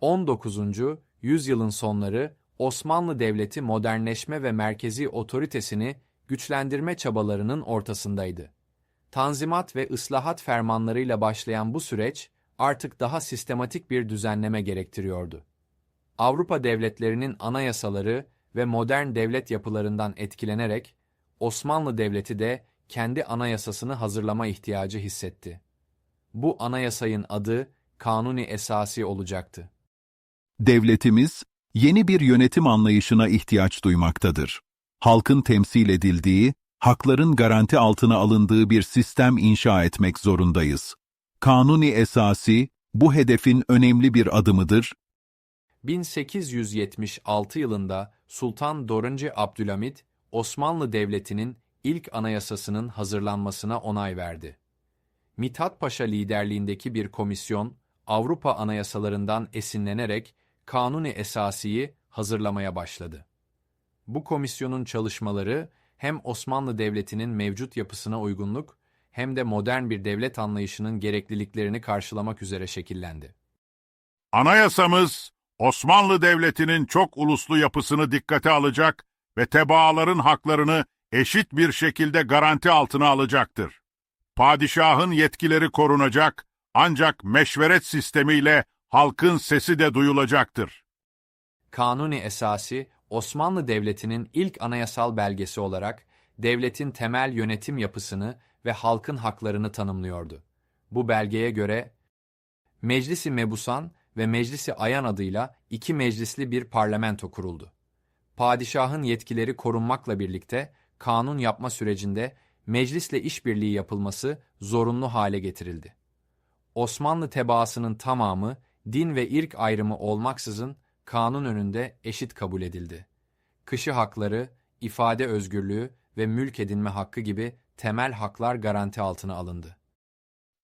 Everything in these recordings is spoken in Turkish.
19. yüzyılın sonları Osmanlı Devleti modernleşme ve merkezi otoritesini güçlendirme çabalarının ortasındaydı. Tanzimat ve ıslahat fermanlarıyla başlayan bu süreç artık daha sistematik bir düzenleme gerektiriyordu. Avrupa devletlerinin anayasaları ve modern devlet yapılarından etkilenerek Osmanlı Devleti de kendi anayasasını hazırlama ihtiyacı hissetti. Bu anayasayın adı Kanuni Esasi olacaktı. Devletimiz, yeni bir yönetim anlayışına ihtiyaç duymaktadır. Halkın temsil edildiği, hakların garanti altına alındığı bir sistem inşa etmek zorundayız. Kanuni esasi, bu hedefin önemli bir adımıdır 1876 yılında Sultan 4. Abdülhamit, Osmanlı Devleti'nin ilk anayasasının hazırlanmasına onay verdi. Mithat Paşa liderliğindeki bir komisyon, Avrupa anayasalarından esinlenerek Kanuni Esasi'yi hazırlamaya başladı. Bu komisyonun çalışmaları hem Osmanlı Devleti'nin mevcut yapısına uygunluk hem de modern bir devlet anlayışının gerekliliklerini karşılamak üzere şekillendi. Anayasamız, Osmanlı Devleti'nin çok uluslu yapısını dikkate alacak ve tebaaların haklarını eşit bir şekilde garanti altına alacaktır. Padişahın yetkileri korunacak ancak meşveret sistemiyle halkın sesi de duyulacaktır. Kanuni Esasi, Osmanlı Devleti'nin ilk anayasal belgesi olarak devletin temel yönetim yapısını ve halkın haklarını tanımlıyordu. Bu belgeye göre Meclisi Mebusan ve Meclisi Ayan adıyla iki meclisli bir parlamento kuruldu. Padişahın yetkileri korunmakla birlikte kanun yapma sürecinde meclisle işbirliği yapılması zorunlu hale getirildi. Osmanlı tebaasının tamamı din ve irk ayrımı olmaksızın kanun önünde eşit kabul edildi. Kışı hakları, ifade özgürlüğü ve mülk edinme hakkı gibi temel haklar garanti altına alındı.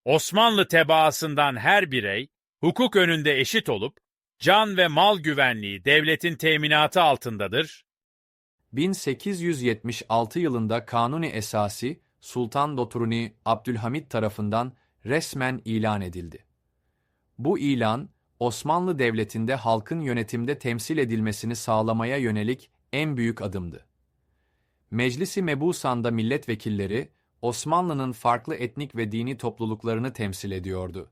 Osmanlı tebaasından her birey hukuk önünde eşit olup can ve mal güvenliği devletin teminatı altındadır. 1876 yılında Kanuni Esası Sultan Doturuni Abdülhamit tarafından resmen ilan edildi. Bu ilan, Osmanlı Devleti'nde halkın yönetimde temsil edilmesini sağlamaya yönelik en büyük adımdı. Meclisi Mebusan'da milletvekilleri, Osmanlı'nın farklı etnik ve dini topluluklarını temsil ediyordu.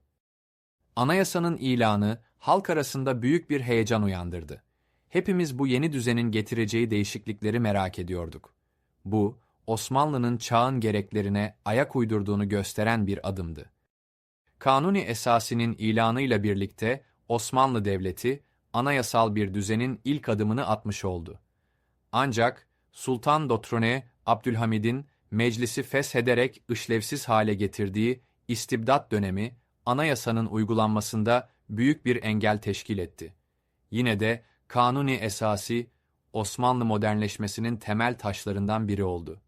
Anayasanın ilanı halk arasında büyük bir heyecan uyandırdı. Hepimiz bu yeni düzenin getireceği değişiklikleri merak ediyorduk. Bu, Osmanlı'nın çağın gereklerine ayak uydurduğunu gösteren bir adımdı. Kanuni esasinin ilanıyla birlikte Osmanlı Devleti, anayasal bir düzenin ilk adımını atmış oldu. Ancak Sultan Dotrone Abdülhamid'in meclisi feshederek işlevsiz hale getirdiği istibdat dönemi, anayasanın uygulanmasında büyük bir engel teşkil etti. Yine de Kanuni esası Osmanlı modernleşmesinin temel taşlarından biri oldu.